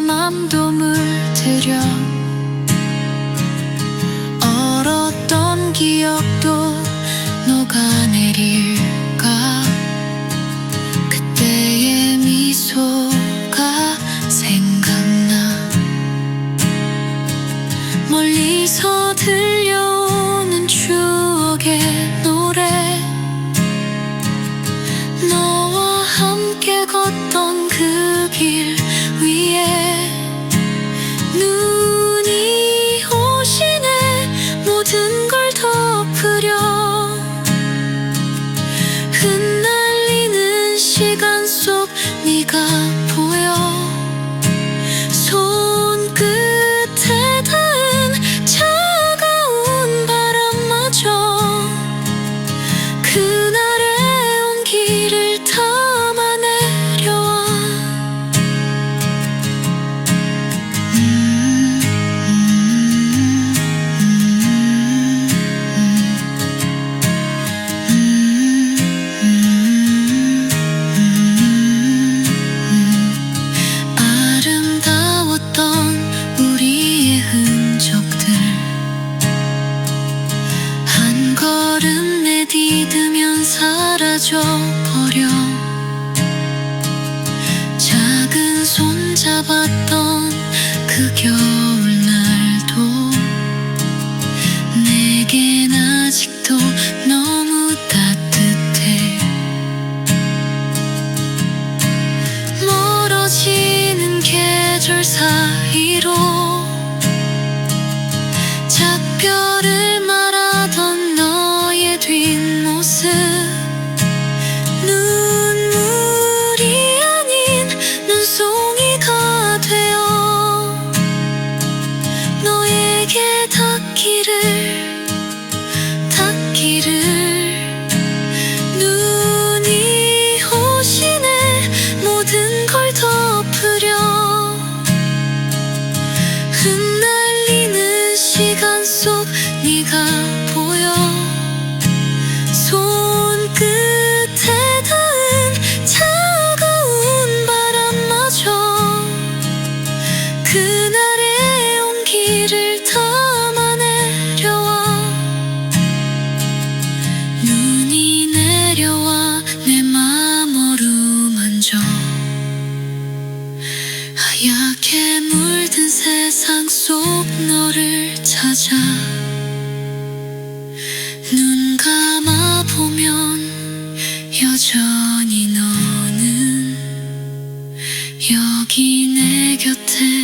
마음도 물들여. 얼었던 기억도 녹아내릴까? 그때의 미소가 생각나. 멀리서 들 사라져 버려. 작은 손 잡았던 그 겨울 닿기를 닿기를. 눈이 오시네 모든 걸 덮으려 흩날리는 시간 속 네가 하얗게 물든 세상 속 너를 찾아 눈 감아 보면 여전히 너는 여기 내 곁에